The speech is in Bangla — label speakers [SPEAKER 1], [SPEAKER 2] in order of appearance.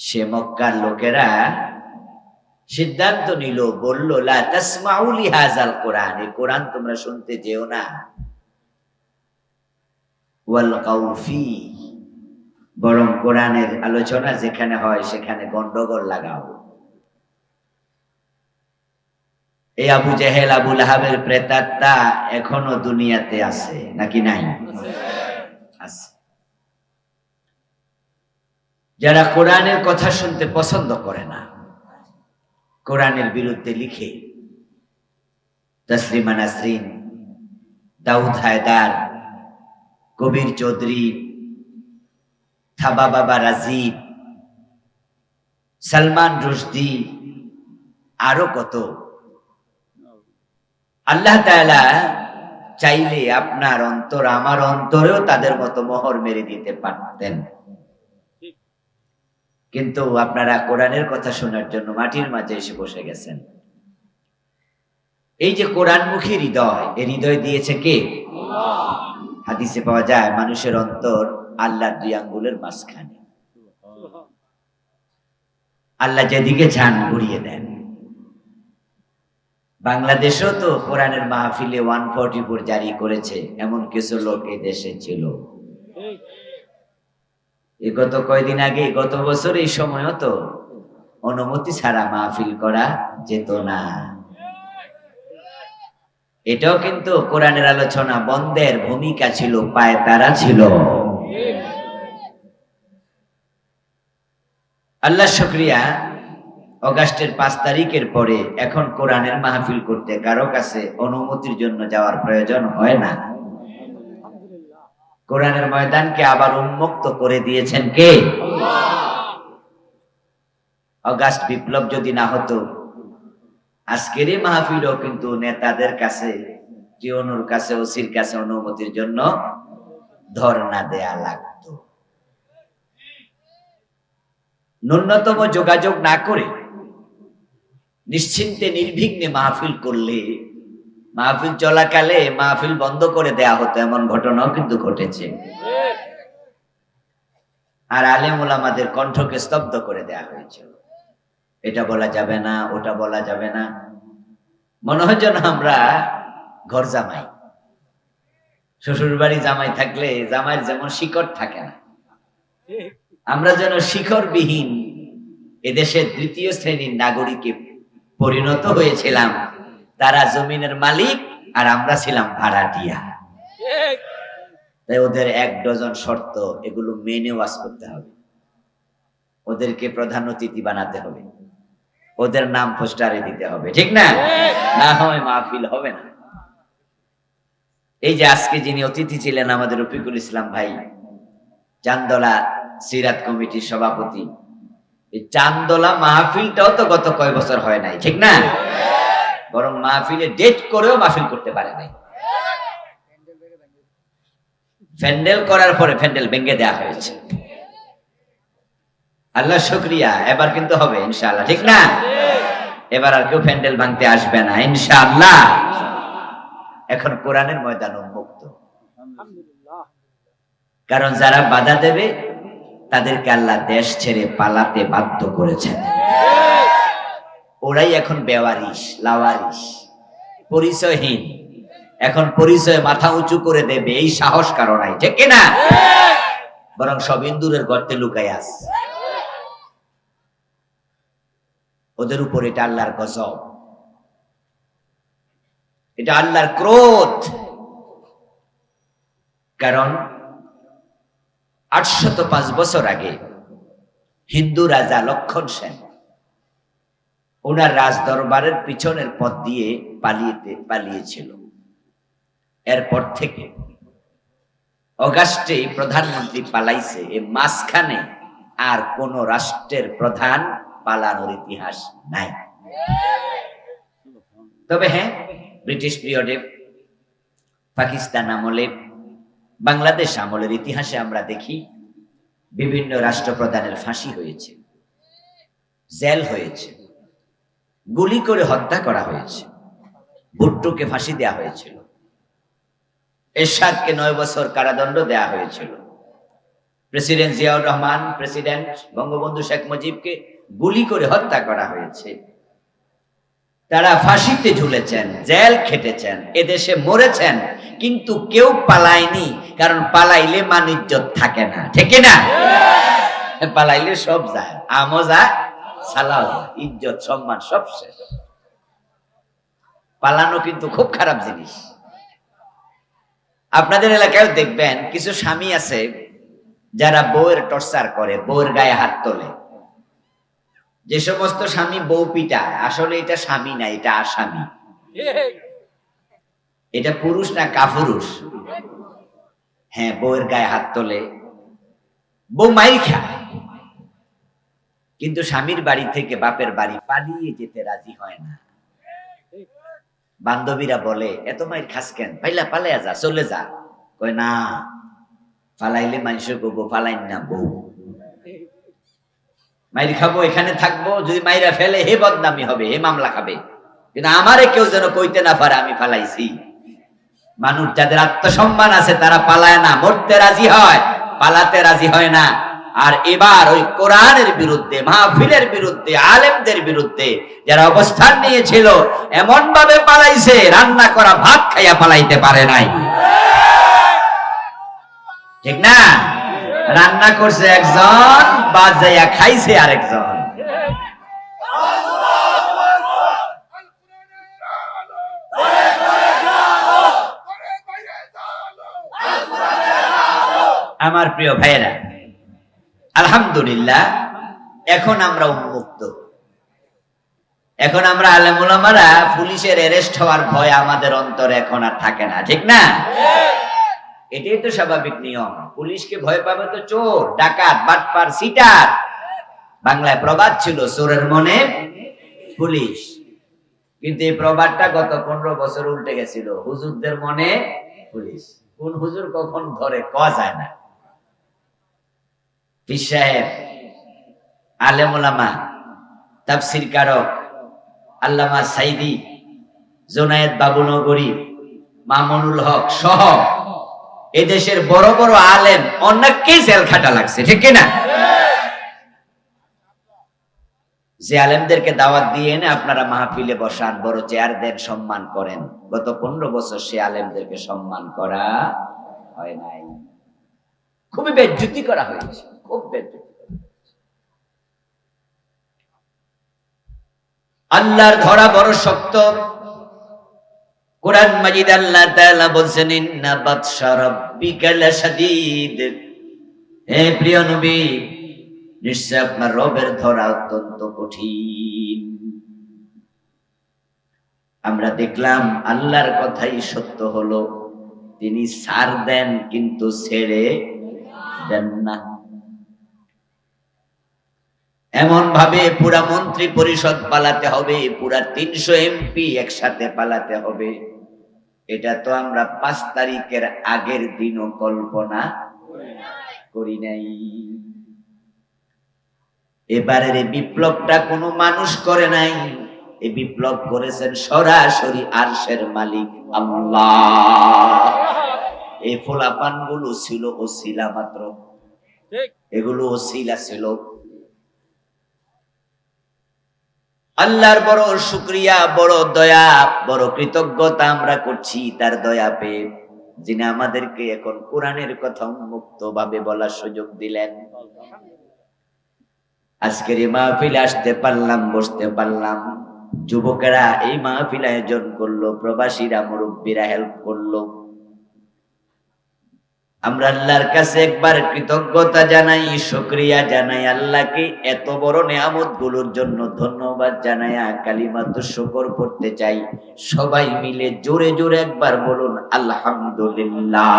[SPEAKER 1] সে মক্কার লোকেরা সিদ্ধান্ত নিল, বলল, লা তাসমাউলি হাজাল কোরআন, এই কোরআন তোমরা শুনতে যেও না। ওয়াল বরং কোরআনের আলোচনা যেখানে হয় সেখানে গন্ডগোল লাগাও। এই আবু জেহেল, আবু লাহাবের প্রেতাত্মা এখনও দুনিয়াতে আছে, নাকি নাই? আছে। যারা কোরআনের কথা শুনতে পছন্দ করে না, কোরআনের বিরুদ্ধে লিখে, তসলিমা নাসরিন, দাউদ হায়দার, কবির চৌধুরী, থাবা বাবা রাজীব, সালমান রুশদি, আরও কত। আল্লাহ চাইলে আপনার অন্তর আমার অন্তরেও তাদের মতো মোহর মেরে দিতে পারতেন। কিন্তু আপনারা কোরআনের কথা শোনার জন্য মাটির মাঝে এসে বসে গেছেন। এই যে কোরআনমুখী হৃদয় এই হৃদয় দিয়েছে কে? হাদিসে পাওয়া যায় মানুষের অন্তর আল্লাহর দুই আঙ্গুলের মাঝখানে। আল্লাহ যেদিকে ঝান ঘুরিয়ে দেন। বাংলাদেশও তো কোরআনের মাহফিলে ওয়ান ফোরটি ফোর জারি করেছে এমন কিছু লোক এই দেশে ছিল। গত কয়দিন আগে, গত বছর এই সময়ও তো অনুমতি ছাড়া মাহফিল করা যেত না। এটাও কিন্তু কোরআনের আলোচনা, বন্ধের ভূমিকা ছিল, পায় তারা ছিল। আল্লাহ শুক্রিয়া, অগাস্টের পাঁচ তারিখের পরে এখন কোরআনের মাহফিল করতে কারও কাছে অনুমতির জন্য যাওয়ার প্রয়োজন হয় না। কোরআনের ময়দানকে আবার উন্মুক্ত করে দিয়েছেন কে? অগাস্ট বিপ্লব যদি না হতো, আজকের এই মাহফিলও কিন্তু নেতাদের কাছে, জিওনুর কাছে, ওসির কাছে অনুমতির জন্য ধর্ণা দেয়া লাগতো। ন্যূনতম যোগাযোগ না করে নিশ্চিন্তে নির্বিঘ্নে মাহফিল করলে মাহফিল চলাকালে মাহফিল বন্ধ করে দেয়া হতো, এমন ঘটনাও কিন্তু ঘটেছে। আর আলেম ওলামাদের কণ্ঠকে স্তব্ধ করে দেয়া হয়েছিল। এটা বলা যাবে না, ওটা বলা যাবে না। মনে হয় যেন আমরা ঘর জামাই। শ্বশুর বাড়ি জামাই থাকলে জামাইয়ের যেমন শিকড় থাকে না। আমরা যেন শিখরবিহীন এদেশের তৃতীয় শ্রেণির নাগরিকে পরিণত হয়েছিলাম। তারা জমিনের মালিক আর আমরা ছিলাম ভাড়াটিয়া। তাই ওদের এক ডজন শর্ত, এগুলো মেনে ওয়াজ করতে হবে। ওদেরকে প্রধান অতিথি বানাতে হবে। ওদের নাম পোস্টারে দিতে হবে, ঠিক না? না হয় মাহফিল হবে না। এই যে আজকে যিনি অতিথি ছিলেন আমাদের রফিকুল ইসলাম ভাই, চান্দলা সিরাত কমিটির সভাপতি, এই চান্দলা মাহফিলটাও তো গত কয় বছর হয় নাই, ঠিক না? বরং মাহফিলে ডেট করেও মাহফিল করতে পারে নাই। ফ্যান্ডেল করার পরে ফ্যান্ডেল ভেঙে দেওয়া হয়েছে। আল্লাহ শুক্রিয়া, এবার কিন্তু হবে, ইনশাআল্লাহ, ঠিক না? এবার আর কেউ প্যান্ডেল ভাঙতে আসবে না, ইনশাআল্লাহ। এখন কোরআনের ময়দান উন্মুক্ত। কারণ যারা বাধা দেবে, তাদেরকে আল্লাহ দেশ ছেড়ে পালাতে বাধ্য করেছেন। ওরাই এখন বেওয়ারিশ, লাওয়ারিশ, পরিচয়হীন। এখন পরিচয় মাথা উঁচু করে দেবে, এই সাহস কারও নাই, ঠিক না বরং সব ইন্দুরের গর্তে লুকাই আস ওদের উপর এটা আল্লাহর গজব। এটা আল্লাহর ক্রোধ। কারণ আটশত পাঁচ বছর আগে হিন্দু রাজা লক্ষণ সেন ওনার রাজ দরবারের পিছনের পথ দিয়ে পালিয়ে পালিয়েছিল। এরপর থেকে অগাস্টে প্রধানমন্ত্রী পালাইছে এ মাঝখানে আর কোন রাষ্ট্রের প্রধান পালানোর ইতিহাস নাই। তবে হ্যাঁ ব্রিটিশ পিরিয়ডে পাকিস্তান আমলে, বাংলাদেশ আমলের ইতিহাসে আমরা দেখি, বিভিন্ন রাষ্ট্রপ্রধানের ফাঁসি হয়েছে, জেল হয়েছে। গুলি করে হত্যা করা হয়েছে। ভুট্টোকে ফাঁসি দেয়া হয়েছিল। এরশাদকে নয় বছর কারাদণ্ড দেয়া হয়েছিল। প্রেসিডেন্ট জিয়াউর রহমান, প্রেসিডেন্ট বঙ্গবন্ধু শেখ মুজিবকে গুলি করে হত্যা করা হয়েছে। তারা ফাঁসিতে ঝুলেছেন, জেল খেটেছেন, এদেশে মরেছেন, কিন্তু কেউ পালায়নি, কারণ পালাইলে মান ইজ্জত থাকে না। ঠিক না পালাইলে সব যায়, আমও যায় যায়। ইজ্জত, সম্মান, সব শেষ। পালানো কিন্তু খুব খারাপ জিনিস। আপনাদের এলাকায় দেখবেন, কিছু স্বামী আছে যারা বউয়ের টর্চার করে, বউয়ের গায়ে হাত তোলে। যে সমস্ত স্বামী বউ পিটায়, আসলে এটা স্বামী না, এটা আসামি। এটা পুরুষ না কাপুরুষ? হ্যাঁ বউয়ের গায়ে হাত তোলে। বউ মাই খায়। কিন্তু স্বামীর বাড়ি থেকে বাপের বাড়ি পালিয়ে যেতে রাজি হয় না। বান্ধবীরা বলে, এত মায়ের খাস কেন? পাইলা, পালাইয়া যা, চলে যা। কয়, না পালাইলে মানুষের করব পালাইন না বউ। মাইর খাব, এখানে থাকব, যদি মাইরা ফেলে, হে বদনামি হবে, হে মামলা খাবে। কিন্তু আমারে কেউ যেন কইতে না পারে, আমি পালাইছি মানুষ যাদের আত্মসম্মান আছে, তারা পালায় না, মরতে রাজি হয়, পালাতে রাজি হয় না। আর এবার ওই কোরআনের বিরুদ্ধে, মাহফিলের বিরুদ্ধে, আলেমদের বিরুদ্ধে যারা অবস্থান নিয়েছিল এমন ভাবে পালাইছে, রান্না করা, ভাত খাইয়া পালাইতে পারে নাই। ঠিক না? রান্না করছে একজন, বাদ যাইয়া খাইছে আরেকজন। আমার প্রিয় ভাইয়েরা আলহামদুলিল্লাহ, এখন আমরা উন্মুক্ত। এখন আমরা আলেমুলামারা পুলিশের অ্যারেস্ট হওয়ার ভয় আমাদের অন্তরে এখন আর থাকে না, ঠিক না? এটাই তো স্বাভাবিক নিয়ম। পুলিশকে ভয় পাবে তো চোর, ডাকাত, বাটপার, সিটার। বাংলায় প্রবাদ ছিল, চোরের মনে পুলিশ। কিন্তু এই প্রবাদটা গত পনেরো বছর উল্টে গেছিল, হুজুরদের মনে পুলিশ। কোন হুজুর কখন ধরে, ক যায় না। পীর আলেমুলামা তাফসির কারক, আল্লামা সাইদি, জোনায়েদ বাবুনগরী মামুনুল হক সহ এদেশের বড় বড় আলেম অনেককেই জেল খাটা লাগছে, ঠিক না যে আলেমদেরকে দাওয়াত দিয়ে এনে আপনারা মাহফিলে বসান, বড় চেয়ার দেন, সম্মান করেন। গত পনেরো বছর সে আলেমদেরকে সম্মান করা হয় নাই। খুবই বেজ্জুতি করা হয়েছে। আল্লাহর ধরা বড় শক্ত। কোরআন মাজিদ আল্লাহ তাআলা বলছেন, ইন্না হে প্রিয় নবী, নিশ্চয় আপনার রবের ধরা অত্যন্ত কঠিন। আমরা দেখলাম আল্লাহর কথাই সত্য হলো, তিনি সার দেন কিন্তু ছেড়ে দেন না। এমন ভাবে পুরা মন্ত্রী পরিষদ পালাতে হবে পুরা তিনশো এমপি একসাথে পালাতে হবে। এটা তো আমরা পাঁচ তারিখের আগের দিনও কল্পনা করি নাই। এবারের এই বিপ্লবটা কোনো মানুষ করে নাই। এই বিপ্লব করেছেন সরাসরি আরশের মালিক আল্লাহ। এই ফোলাপানগুলো ছিল ওসিলা মাত্র। এগুলো ওসিলা ছিল। আল্লাহর বড় শুক্রিয়া, বড় দয়া, বড় কৃতজ্ঞতা আমরা করছি তার দয়া পেয়ে। যিনি আমাদেরকে এখন কোরআনের কথা মুক্ত ভাবে বলার সুযোগ দিলেন। আজকের এই মাহফিলে আসতে পারলাম, বসতে পারলাম। যুবকেরা এই মাহফিল আয়োজন করল, প্রবাসীরা, মুরব্বীরা হেল্প করল। আমরা আল্লাহর কাছে একবার কৃতজ্ঞতা জানাই, শুক্রিয়া জানাই, আল্লাহকে এত বড় নিয়ামতগুলোর জন্য ধন্যবাদ জানাই, কালিমাত শুকর করতে চাই। সবাই মিলে জোরে জোরে একবার বলুন, আলহামদুলিল্লাহ।